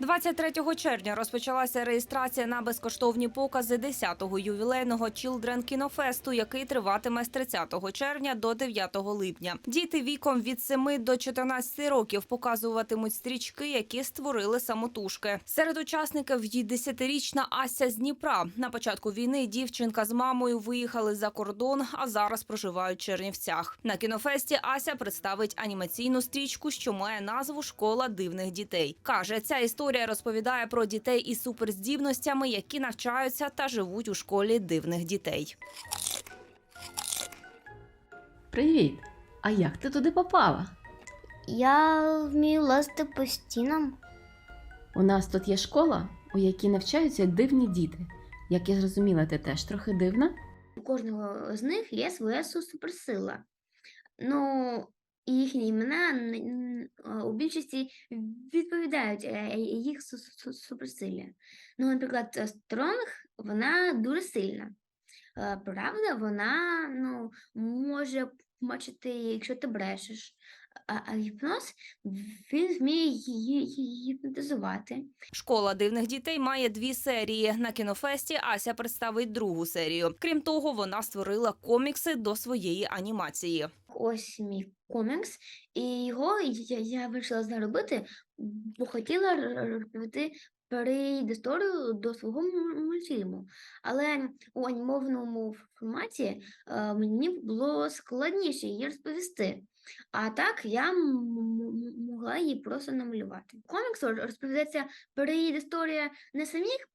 23 червня розпочалася реєстрація на безкоштовні покази 10-го ювілейного Children Кінофесту, який триватиме з 30 червня до 9 липня. Діти віком від 7 до 14 років показуватимуть стрічки, які створили самотужки. Серед учасників є 10-річна Ася з Дніпра. На початку війни дівчинка з мамою виїхали за кордон, а зараз проживають в Чернівцях. На кінофесті Ася представить анімаційну стрічку, що має назву Школа дивних дітей. каже, ця історія розповідає про дітей із суперздібностями, які навчаються та живуть у школі дивних дітей. Привіт! А як ти туди попала? Я вмію лазити по стінам. У нас тут є школа, у якій навчаються дивні діти. Як я зрозуміла, ти теж трохи дивна? У кожного з них є своя суперсила. Ну, і їхні імена у більшості відповідають е, їх су- су- суперсилі. Ну, наприклад, е, Стронг, вона дуже сильна. Е, Правда, вона ну, може бачити, якщо ти брешеш. А, гіпноз він вміє її гіпнотизувати. Школа дивних дітей має дві серії. На кінофесті Ася представить другу серію. Крім того, вона створила комікси до своєї анімації. ось мій комікс, і його я, я вирішила заробити, бо хотіла р- історію до свого мультфільму. Але у анімованому форматі е, мені було складніше її розповісти. А так я могла її просто намалювати. Комікс розповідається, переїде історія не самих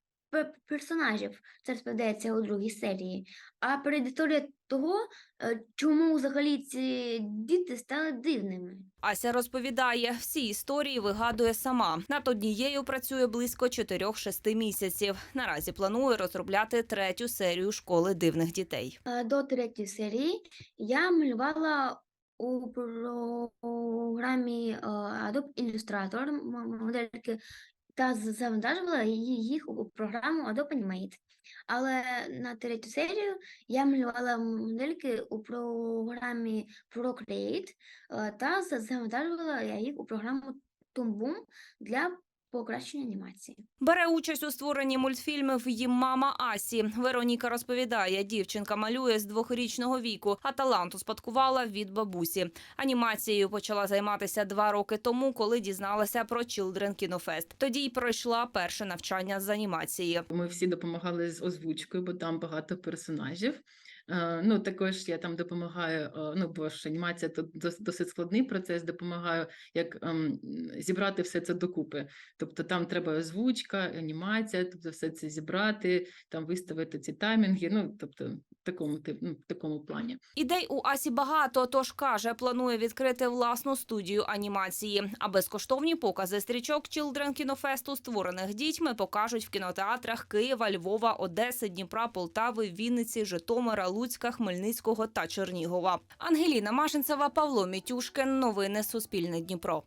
персонажів, це розповідається у другій серії, а передісторія того, е, чому взагалі ці діти стали дивними. Ася розповідає, всі історії вигадує сама. Над однією працює близько 4-6 місяців. Наразі планує розробляти третю серію школи дивних дітей. Е, До третьої серії я малювала у програмі е, Adobe Illustrator модельки та завантажувала їх у програму Adobe Animate. Але на третю серію я малювала модельки у програмі Procreate е, та за- завантажувала я їх у програму Toon Boom для покращення анімації. Бере участь у створенні мультфільмів її мама Асі. Вероніка розповідає, дівчинка малює з двохрічного віку, а талант успадкувала від бабусі. Анімацією почала займатися два роки тому, коли дізналася про Children Кінофест. Тоді й пройшла перше навчання з анімації. Ми всі допомагали з озвучкою, бо там багато персонажів. Е, Ну, також я там допомагаю, е, ну, бо ж анімація дос- досить складний процес, допомагаю як ем, зібрати все це докупи. Тобто там треба озвучка, анімація, тобто все це зібрати, там виставити ці таймінги. Ну, тобто, в такому тип- ну, в такому плані. Ідей у Асі багато, тож каже, планує відкрити власну студію анімації. А безкоштовні покази стрічок Children Кінофесту, створених дітьми, покажуть в кінотеатрах Києва, Львова, Одеси, Дніпра, Полтави, Вінниці, Житомира, Луцька, Хмельницького та Чернігова. Ангеліна Машинцева, Павло Мітюшкин. Новини Суспільне Дніпро.